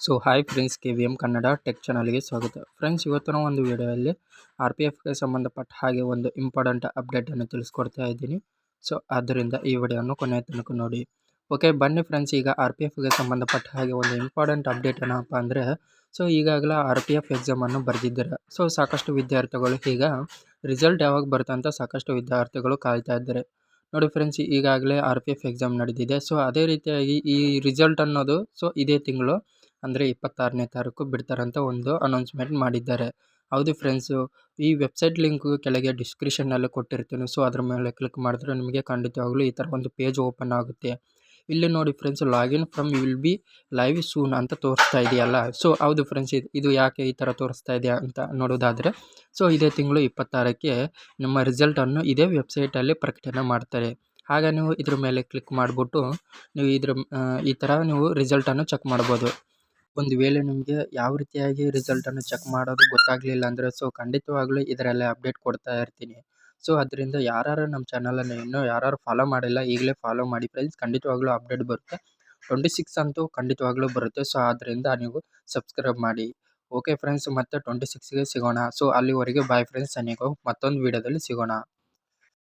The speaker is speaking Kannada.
So, hi friends, K V M Kannada tech ಚಾನಲ್ಗೆ ಸ್ವಾಗತ. ಫ್ರೆಂಡ್ಸ್, ಇವತ್ತಿನ ಒಂದು ವಿಡಿಯೋದಲ್ಲಿ ಆರ್ ಪಿ ಎಫ್ಗೆ ಸಂಬಂಧಪಟ್ಟ ಹಾಗೆ ಒಂದು ಇಂಪಾರ್ಟೆಂಟ್ ಅಪ್ಡೇಟನ್ನು ತಿಳಿಸ್ಕೊಡ್ತಾ ಇದ್ದೀನಿ. ಸೊ, ಆದ್ದರಿಂದ ಈ ವಿಡಿಯೋವನ್ನು ಕೊನೆಯ ತನಕ ನೋಡಿ. ಓಕೆ, ಬನ್ನಿ ಫ್ರೆಂಡ್ಸ್, ಈಗ ಆರ್ ಪಿ ಎಫ್ಗೆ ಸಂಬಂಧಪಟ್ಟ ಹಾಗೆ ಒಂದು ಇಂಪಾರ್ಟೆಂಟ್ ಅಪ್ಡೇಟ್ ಏನಪ್ಪ ಅಂದರೆ, ಸೊ, ಈಗಾಗಲೇ ಆರ್ ಪಿ ಎಫ್ ಎಕ್ಸಾಮನ್ನು ಬರೆದಿದ್ದಾರೆ. ಸೊ, ಸಾಕಷ್ಟು ವಿದ್ಯಾರ್ಥಿಗಳು ಈಗ ರಿಸಲ್ಟ್ ಯಾವಾಗ ಬರುತ್ತಂತ ಸಾಕಷ್ಟು ವಿದ್ಯಾರ್ಥಿಗಳು ಕಾಯ್ತಾ ಇದ್ದಾರೆ. ನೋಡಿ ಫ್ರೆಂಡ್ಸ್, ಈಗಾಗಲೇ ಆರ್ ಪಿ ಎಫ್ ಎಕ್ಸಾಮ್ ನಡೆದಿದೆ. ಸೊ, ಅದೇ ರೀತಿಯಾಗಿ ಈ ರಿಸಲ್ಟ್ ಅನ್ನೋದು, ಸೊ, ಇದೇ ತಿಂಗಳು ಅಂದರೆ ಇಪ್ಪತ್ತಾರನೇ ತಾರೀಕು ಬಿಡ್ತಾರಂತ ಒಂದು ಅನೌನ್ಸ್ಮೆಂಟ್ ಮಾಡಿದ್ದಾರೆ. ಹೌದು ಫ್ರೆಂಡ್ಸು ಈ ವೆಬ್ಸೈಟ್ ಲಿಂಕು ಕೆಳಗೆ ಡಿಸ್ಕ್ರಿಪ್ಷನ್ನಲ್ಲಿ ಕೊಟ್ಟಿರ್ತೀನಿ. ಸೊ ಅದ್ರ ಮೇಲೆ ಕ್ಲಿಕ್ ಮಾಡಿದ್ರೆ ನಿಮಗೆ ಖಂಡಿತವಾಗ್ಲೂ ಈ ಥರ ಒಂದು ಪೇಜ್ ಓಪನ್ ಆಗುತ್ತೆ. ಇಲ್ಲಿ ನೋಡಿ friends login from will be live soon ಅಂತ ತೋರಿಸ್ತಾ ಇದೆಯಲ್ಲ? ಸೊ ಹೌದು ಫ್ರೆಂಡ್ಸ್ ಇದು ಇದು ಯಾಕೆ ಈ ಥರ ತೋರಿಸ್ತಾ ಇದೆಯಾ ಅಂತ ನೋಡೋದಾದರೆ ಸೊ ಇದೇ ತಿಂಗಳು ಇಪ್ಪತ್ತಾರಕ್ಕೆ ನಿಮ್ಮ ರಿಸಲ್ಟನ್ನು ಇದೇ ವೆಬ್ಸೈಟಲ್ಲಿ ಪ್ರಕಟಣೆ ಮಾಡ್ತಾರೆ. ಆಗ ನೀವು ಇದ್ರ ಮೇಲೆ ಕ್ಲಿಕ್ ಮಾಡಿಬಿಟ್ಟು ನೀವು ಇದ್ರ ಈ ಥರ ನೀವು ರಿಸಲ್ಟನ್ನು ಚೆಕ್ ಮಾಡ್ಬೋದು. ಒಂದು ವೇಳೆ ನಿಮಗೆ ಯಾವ ರೀತಿಯಾಗಿ ರಿಸಲ್ಟನ್ನು ಚೆಕ್ ಮಾಡೋದು ಗೊತ್ತಾಗಲಿಲ್ಲ ಅಂದರೆ ಸೊ ಖಂಡಿತವಾಗ್ಲೂ ಇದರಲ್ಲೇ ಅಪ್ಡೇಟ್ ಕೊಡ್ತಾ ಇರ್ತೀನಿ. ಸೊ ಅದರಿಂದ ಯಾರು ನಮ್ಮ ಚಾನಲನ್ನು ಇನ್ನೂ ಯಾರು ಫಾಲೋ ಮಾಡಿಲ್ಲ, ಈಗಲೇ ಫಾಲೋ ಮಾಡಿ ಫ್ರೆಂಡ್ಸ್ ಖಂಡಿತವಾಗ್ಲೂ ಅಪ್ಡೇಟ್ ಬರುತ್ತೆ. ಟ್ವೆಂಟಿ ಸಿಕ್ಸ್ ಅಂತೂ ಖಂಡಿತವಾಗಲೂ ಬರುತ್ತೆ. ಸೊ ಆದ್ದರಿಂದ ನೀವು ಸಬ್ಸ್ಕ್ರೈಬ್ ಮಾಡಿ. ಓಕೆ ಫ್ರೆಂಡ್ಸ್ ಮತ್ತೆ ಟ್ವೆಂಟಿ ಸಿಕ್ಸ್ಗೆ ಸಿಗೋಣ. ಸೊ ಅಲ್ಲಿವರೆಗೆ ಬಾಯ್ ಫ್ರೆಂಡ್ಸ್ ನೀವು ಮತ್ತೊಂದು ವೀಡಿಯೋದಲ್ಲಿ ಸಿಗೋಣ.